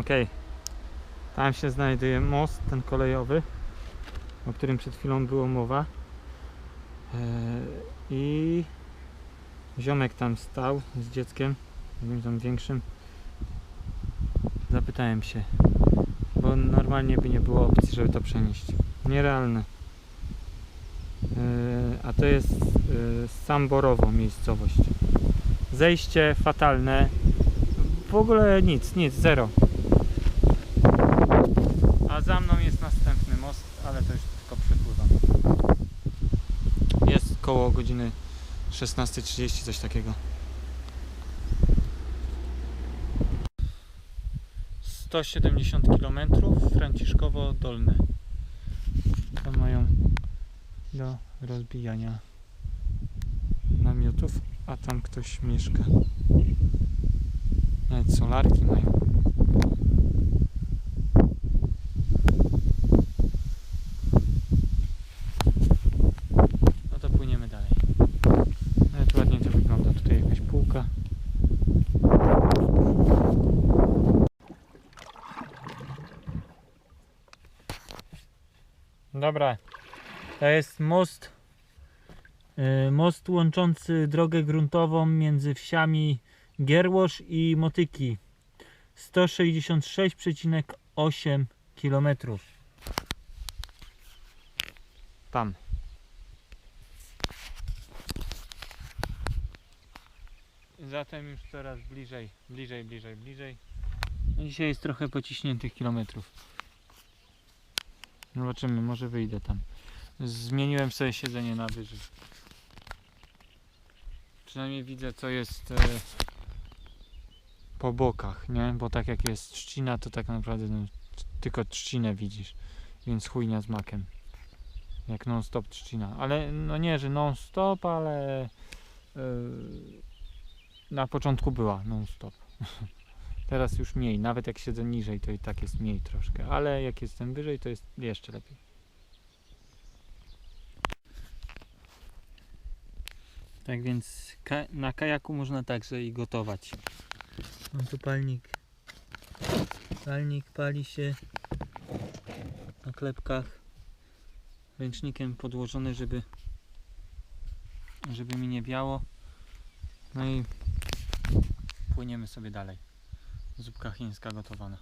Okej. Tam się znajduje most, ten kolejowy, o którym przed chwilą było mowa. Eee, I ziomek tam stał z dzieckiem, jakimś tam większym. Zapytałem się, bo normalnie by nie było opcji, żeby to przenieść. Nierealne. Eee, A to jest eee, Samborowo miejscowość. Zejście fatalne. W ogóle nic, nic, zero. A za mną jest następny most, ale to już tylko przepływam. Jest koło godziny 16.30, coś takiego. 170 km Franciszkowo Dolne. Tam mają do rozbijania namiotów, a tam ktoś mieszka. Nawet solarki mają. No to płyniemy dalej. Nawet ładnie to wygląda. Tutaj jakaś półka. Dobra. To jest most. y, Most łączący drogę gruntową między wsiami Gierłosz i Motyki. 166,8 km. Tam. Zatem już coraz bliżej, bliżej, bliżej, bliżej. No Dzisiaj jest trochę pociśniętych kilometrów. Zobaczymy, może wyjdę tam. Zmieniłem sobie siedzenie na wyżej. Przynajmniej widzę co jest e, po bokach, nie? Bo tak jak jest trzcina, to tak naprawdę no, tylko trzcinę widzisz. Więc chujnia z makiem. Jak non stop trzcina. Ale no nie, że non stop, ale e, na początku była non stop. Teraz już mniej. Nawet jak siedzę niżej, to i tak jest mniej troszkę. Ale jak jestem wyżej, to jest jeszcze lepiej. Tak więc ka- na kajaku można także i gotować. Mam tu palnik. Palnik pali się na klepkach ręcznikiem podłożony, żeby żeby mi nie biało. No i płyniemy sobie dalej. Zupka chińska gotowana.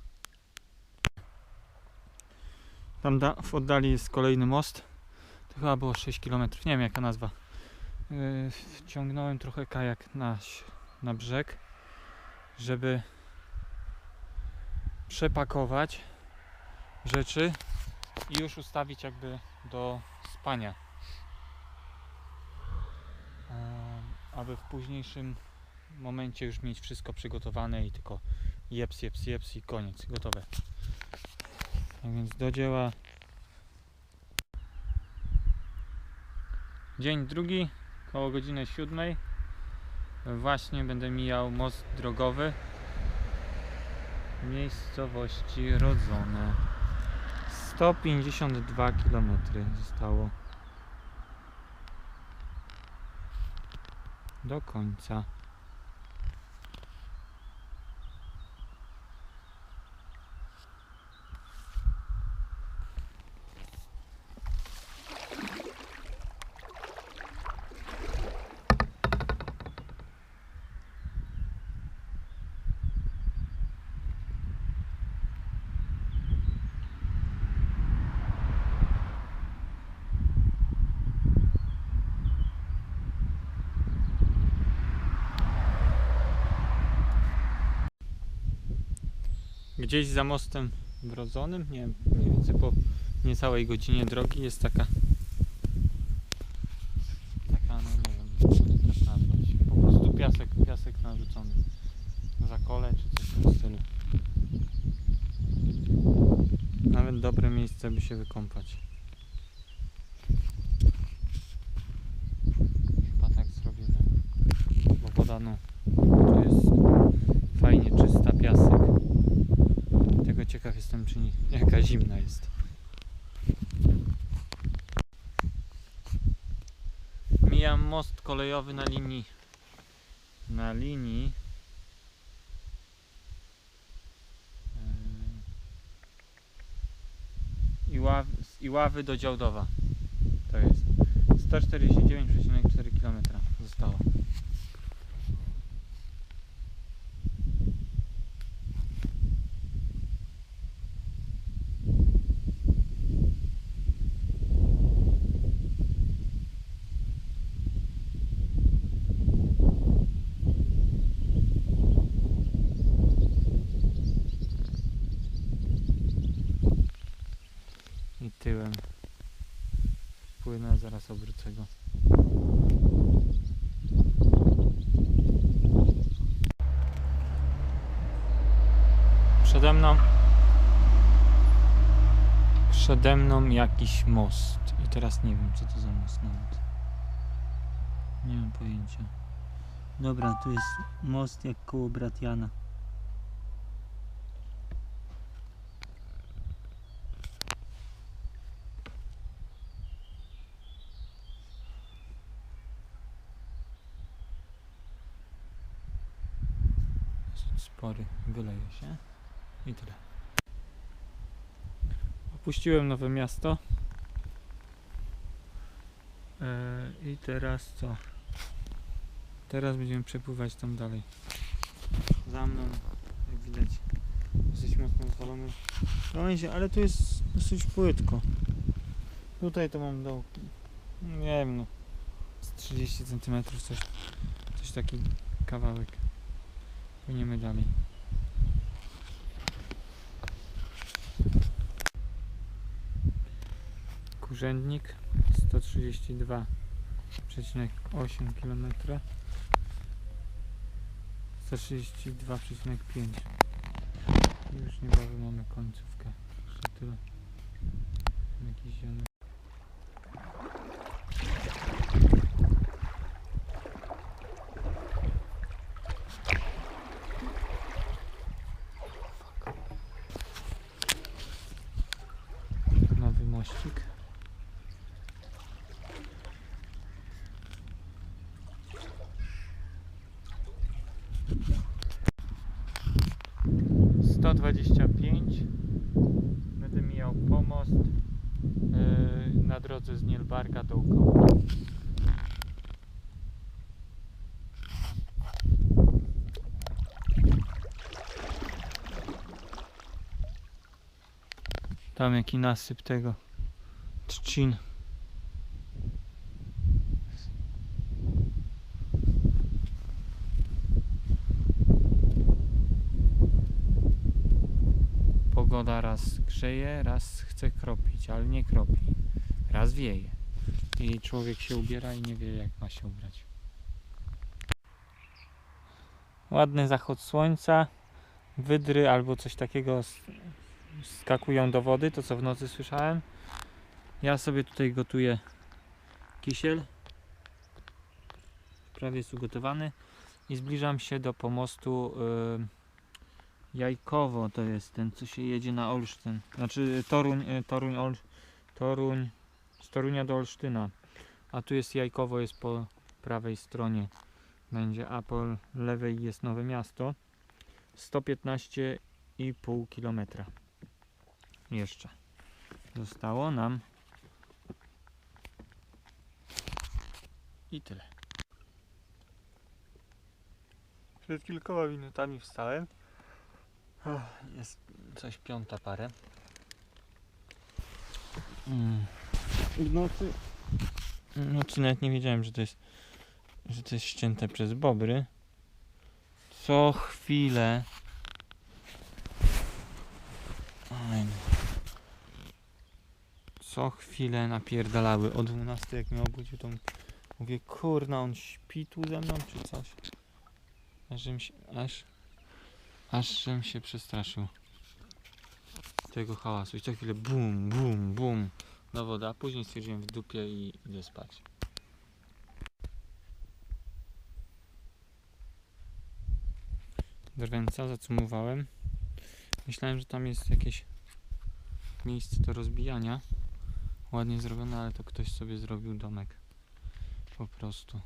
Tam da- w oddali jest kolejny most. To chyba było 6 km. Nie wiem jaka nazwa. Yy, wciągnąłem trochę kajak na, na brzeg, żeby przepakować rzeczy i już ustawić jakby do spania. Yy, aby w późniejszym momencie już mieć wszystko przygotowane i tylko jeps, jeps, jeps i koniec, gotowe. Tak więc do dzieła. Dzień drugi, koło godziny siódmej. Właśnie będę mijał most drogowy miejscowości Rodzone. 152 km zostało do końca. Gdzieś za mostem wrodzonym, nie wiem, mniej więcej po niecałej godzinie drogi jest taka taka, no nie wiem, jak to nazwać. Po prostu piasek, piasek narzucony. Zakole czy coś w tym stylu. Nawet dobre miejsce by się wykąpać. czy nie, jaka zimna jest. Mijam most kolejowy na linii. Na linii. E, Iław, z Iławy do Działdowa. To jest 149,4 km zostało. Tyłem płynę, zaraz obrócę go. Przede mną Przede mną jakiś most i teraz nie wiem co to za most nawet. Nie mam pojęcia. Dobra, tu jest most jak koło Bratiana. Spory, wyleje się i tyle. Opuściłem nowe miasto. Eee, I teraz co? Teraz będziemy przepływać tam dalej. Za mną, jak widać, dosyć mocno zwalony gałęzie, ale tu jest dosyć płytko. Tutaj to mam do, nie wiem, no, z 30 cm coś, coś taki kawałek. Płyniemy dalej. Kurzędnik 132,8 km 132,5 I Już niebawem mamy końcówkę. Jeszcze tyle. Jakiś ziomek. 125 będę mijał pomost yy, na drodze z Nielbarga do Ukoła. Tam jaki nasyp tego trzcin. Pogoda raz grzeje, raz chce kropić, ale nie kropi. Raz wieje. I człowiek się ubiera i nie wie jak ma się ubrać. Ładny zachód słońca. Wydry albo coś takiego skakują do wody, to co w nocy słyszałem. Ja sobie tutaj gotuję kisiel. Prawie jest ugotowany. I zbliżam się do pomostu y, Jajkowo. To jest ten, co się jedzie na Olsztyn. Znaczy Toruń, y, Toruń, Ol, Toruń, z Torunia do Olsztyna. A tu jest Jajkowo, jest po prawej stronie. Będzie, a po lewej jest Nowe Miasto. 115,5 kilometra jeszcze zostało nam i tyle. Przed kilkoma minutami wstałem. Jest coś piąta parę. Mm. W nocy. W nocy nawet nie wiedziałem, że to jest że to jest ścięte przez bobry. Co chwilę. Co chwilę napierdalały. O 12 jak mnie obudził, to mówię, kurna, on śpi tu ze mną, czy coś. Aż, się, aż, aż żem się przestraszył tego hałasu. I co chwilę bum, bum, bum do wody, a później stwierdziłem w dupie i idę spać. Drwęca zacumowałem. Myślałem, że tam jest jakieś miejsce do rozbijania. Ładnie zrobione, ale to ktoś sobie zrobił domek. Po prostu.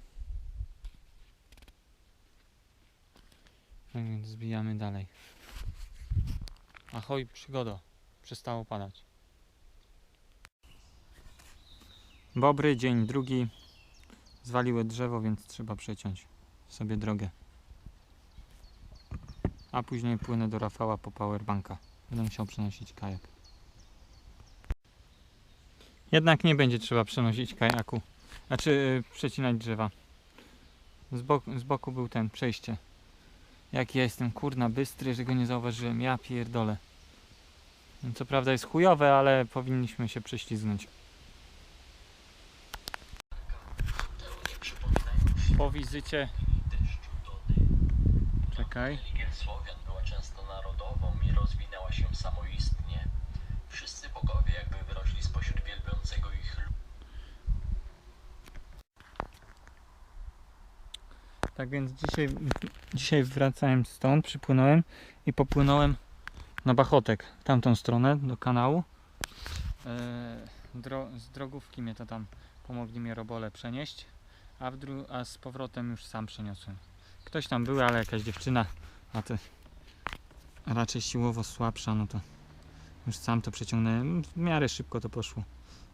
Tak więc zbijamy dalej. Ahoj, przygodo. Przestało padać. Bobry, dzień drugi. Zwaliły drzewo, więc trzeba przeciąć sobie drogę. A później płynę do Rafała po powerbanka. Będę musiał przenosić kajak. Jednak nie będzie trzeba przenosić kajaku. Znaczy yy, przecinać drzewa. Z z boku był ten, przejście. Jak ja jestem kurna bystry, że go nie zauważyłem. Ja pierdolę. No, Co prawda jest chujowe, ale powinniśmy się prześlizgnąć. Po wizycie. Czekaj. Słowian była często narodową i rozwinęła się samoistnie. Wszyscy bogowie jakby wyrośli spośród wielbiącego ich. Tak więc dzisiaj, dzisiaj wracałem stąd, przypłynąłem i popłynąłem na Bachotek, tamtą stronę, do kanału. E, dro, z drogówki mnie to tam pomogli mnie robole przenieść, a, a z powrotem już sam przeniosłem. Ktoś tam był, ale jakaś dziewczyna, a to raczej siłowo słabsza, no to już sam to przeciągnąłem. W miarę szybko to poszło.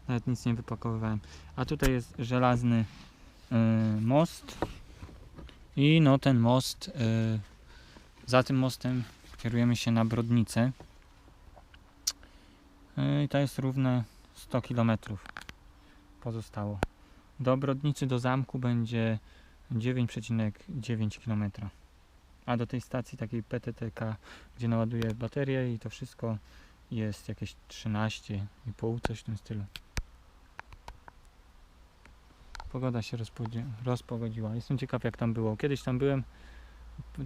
Nawet nic nie wypakowywałem. A tutaj jest żelazny e, most. I no ten most, y, za tym mostem kierujemy się na Brodnicę. Y, I to jest równe 100 km pozostało. Do Brodnicy, do zamku będzie 9,9 km. A do tej stacji takiej PTTK, gdzie naładuję baterię i to wszystko jest jakieś 13,5, coś w tym stylu. Pogoda się rozpodzi- rozpogodziła. Jestem ciekaw jak tam było. Kiedyś tam byłem,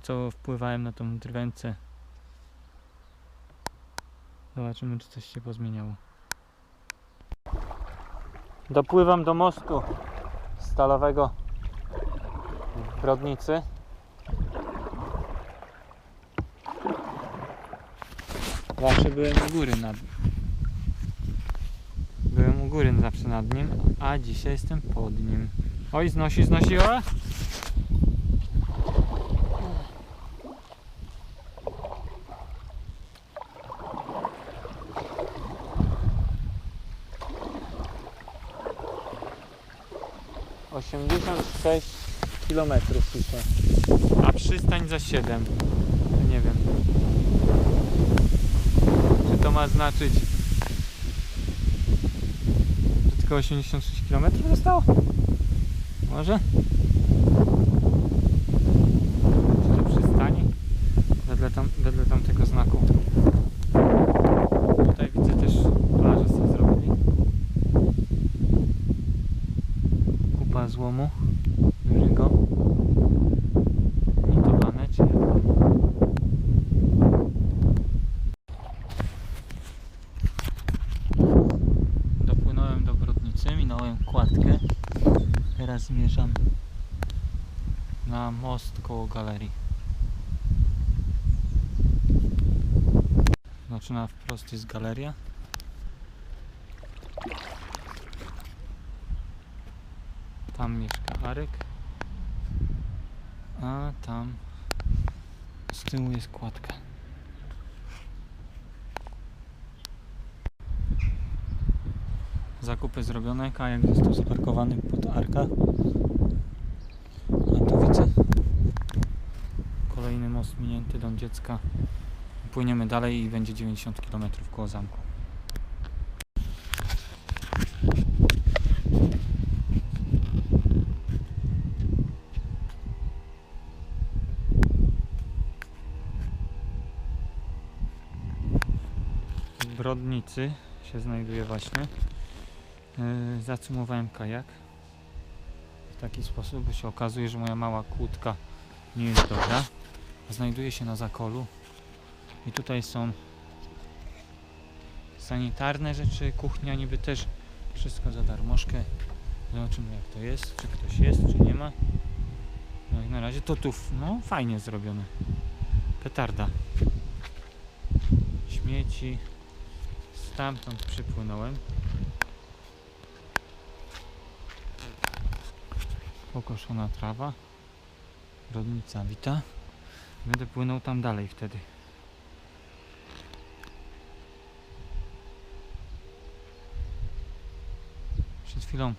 co wpływałem na tą drwęcę. Zobaczymy czy coś się pozmieniało. Dopływam do mostu stalowego w Brodnicy. Zawsze byłem u góry u góry zawsze nad nim, a dzisiaj jestem pod nim. Oj, znosi, znosi, o! Osiemdziesiąt sześć kilometrów pisze. A przystań za 7. Nie wiem. Czy to ma znaczyć tylko 86 km zostało? Może? Czy to przystani? Wedle, tam, wedle tamtego znaku. Tutaj widzę też plażę sobie zrobili. Kupa złomu dużego. Nitowane czy jak? Dopłynąłem do Brodnicy, minąłem kładkę. Teraz zmierzam most koło galerii. Znaczy na wprost jest galeria. Tam mieszka Arek. A tam z tyłu jest kładka. Zakupy zrobione, kajak został zaparkowany pod arka. A tu widzę kolejny most minięty, dom dziecka. Płyniemy dalej i będzie 90 km koło zamku. W Brodnicy się znajduje właśnie. Yy, zacumowałem kajak w taki sposób, bo się okazuje, że moja mała kłódka nie jest dobra. Znajduje się na zakolu i tutaj są sanitarne rzeczy, kuchnia niby też wszystko za darmożkę. Zobaczymy jak to jest, czy ktoś jest, czy nie ma. No jak na razie to tu no, fajnie zrobione. Petarda. Śmieci. Stamtąd przypłynąłem. Pokoszona trawa. Rodnica wita. Będę płynął tam dalej wtedy. Przed chwilą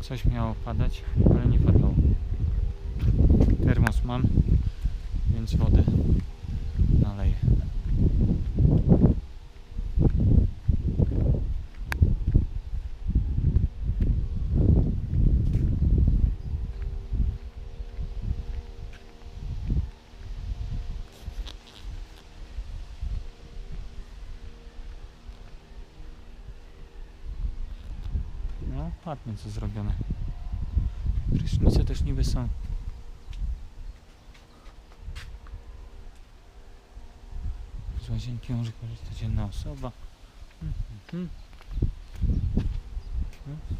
coś miało padać, ale nie padało. Termos mam, więc wody naleję. No, ładnie to zrobione. Prysznice też niby są. Z łazienki może korzystać jedna osoba. Mhm. No.